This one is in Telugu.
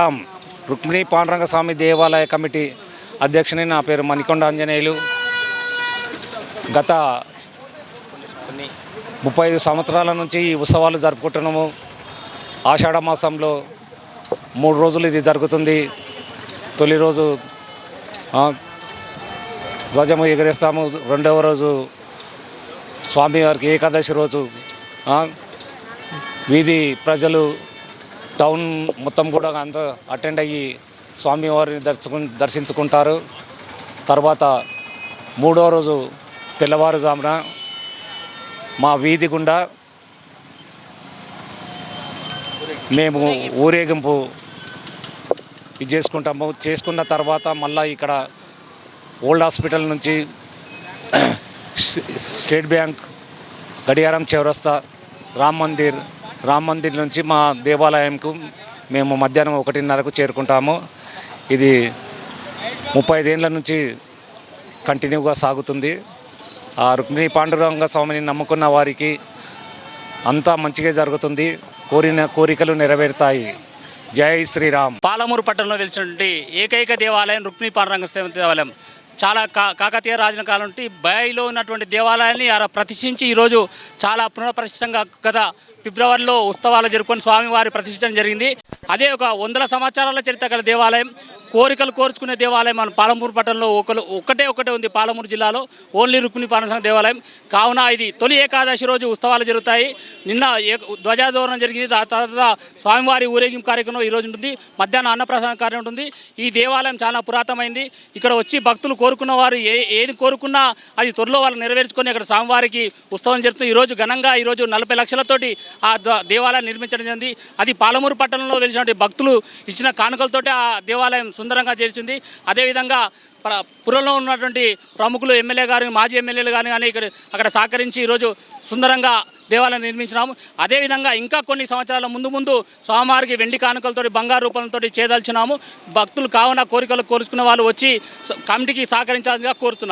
రుక్మిణి పాండురంగ స్వామి దేవాలయ కమిటీ అధ్యక్షుని నా పేరు మణికొండ ఆంజనేయులు. గత ముప్పై ఐదు సంవత్సరాల నుంచి ఈ ఉత్సవాలు జరుపుకుంటున్నాము. ఆషాఢ మాసంలో మూడు రోజులు ఇది జరుగుతుంది. తొలి రోజు ధ్వజము ఎగరేస్తాము. రెండవ రోజు స్వామివారికి ఏకాదశి రోజు వీధి ప్రజలు టౌన్ మొత్తం కూడా అంత అటెండ్ అయ్యి స్వామివారిని దర్శకు దర్శించుకుంటారు. తర్వాత మూడో రోజు తెల్లవారుజామున మా వీధి గుండా మేము ఊరేగింపు ఇది చేసుకుంటాము. చేసుకున్న తర్వాత మళ్ళీ ఇక్కడ ఓల్డ్ హాస్పిటల్ నుంచి స్టేట్ బ్యాంక్ గడియారం చౌరస్తా రామ్ మందిర్ రామ్ మందిర్ నుంచి మా దేవాలయంకు మేము మధ్యాహ్నం ఒకటిన్నరకు చేరుకుంటాము. ఇది ముప్పై ఐదేళ్ళ నుంచి కంటిన్యూగా సాగుతుంది. ఆ రుక్మిణి పాండురంగ స్వామిని నమ్ముకున్న వారికి అంతా మంచిగా జరుగుతుంది. కోరిన కోరికలు నెరవేరుతాయి. జై శ్రీరామ్. పాలమూరు పట్టణంలో వెలిసినటువంటి ఏకైక దేవాలయం రుక్మిణి పాండురంగ స్వామి దేవాలయం. చాలా కా కాకతీయ రాజుల కాలం నుండి బయాయిలో ఉన్నటువంటి దేవాలయాన్ని ప్రతిష్ఠించి ఈరోజు చాలా పునఃప్రతిష్టంగా గత ఫిబ్రవరిలో ఉత్సవాలు జరుపుకొని స్వామివారి ప్రతిష్ఠించడం జరిగింది. అదే ఒక వందల సంవత్సరాల చరిత్ర గల దేవాలయం కోరికలు కోరుచుకునే దేవాలయం మన పాలమూరు పట్టణంలో ఒకరు ఒకటే ఒకటే ఉంది పాలమూరు జిల్లాలో ఓన్లీ రుక్మిణి పాండురంగ దేవాలయం. కావున ఇది తొలి ఏకాదశి రోజు ఉత్సవాలు జరుగుతాయి. నిన్న ఏ- జరిగింది. తర్వాత స్వామివారి ఊరేగింపు కార్యక్రమం ఈరోజు ఉంటుంది. మధ్యాహ్నం అన్నప్రసాద కార్యక్రమం ఉంటుంది. ఈ దేవాలయం చాలా పురాతనమైంది. ఇక్కడ వచ్చి భక్తులు కోరుకున్న వారు ఏ ఏది కోరుకున్నా అది త్వరలో వాళ్ళు నెరవేర్చుకొని ఇక్కడ స్వామివారికి ఉత్సవం జరుగుతుంది ఈరోజు ఘనంగా ఈరోజు నలభై లక్షలతోటి ఆ ద- దేవాలయం నిర్మించడం జరిగింది. అది పాలమూరు పట్టణంలో వెలిసినటువంటి భక్తులు ఇచ్చిన కానుకలతోటి ఆ దేవాలయం సుందరంగా చేర్చింది. అదేవిధంగా పురంలో ఉన్నటువంటి ప్రముఖులు ఎమ్మెల్యే గారు మాజీ ఎమ్మెల్యేలు కానీ కానీ ఇక్కడ అక్కడ సహకరించి ఈరోజు సుందరంగా దేవాలయం నిర్మించినాము. అదేవిధంగా ఇంకా కొన్ని సంవత్సరాల ముందు ముందు స్వామివారికి వెండి కానుకలతో బంగారు రూపంతో చేదల్చినాము. భక్తులు కావున కోరికలు కోరుచుకున్న వాళ్ళు వచ్చి స- కమిటీకి సహకరించాలని కోరుతున్నాను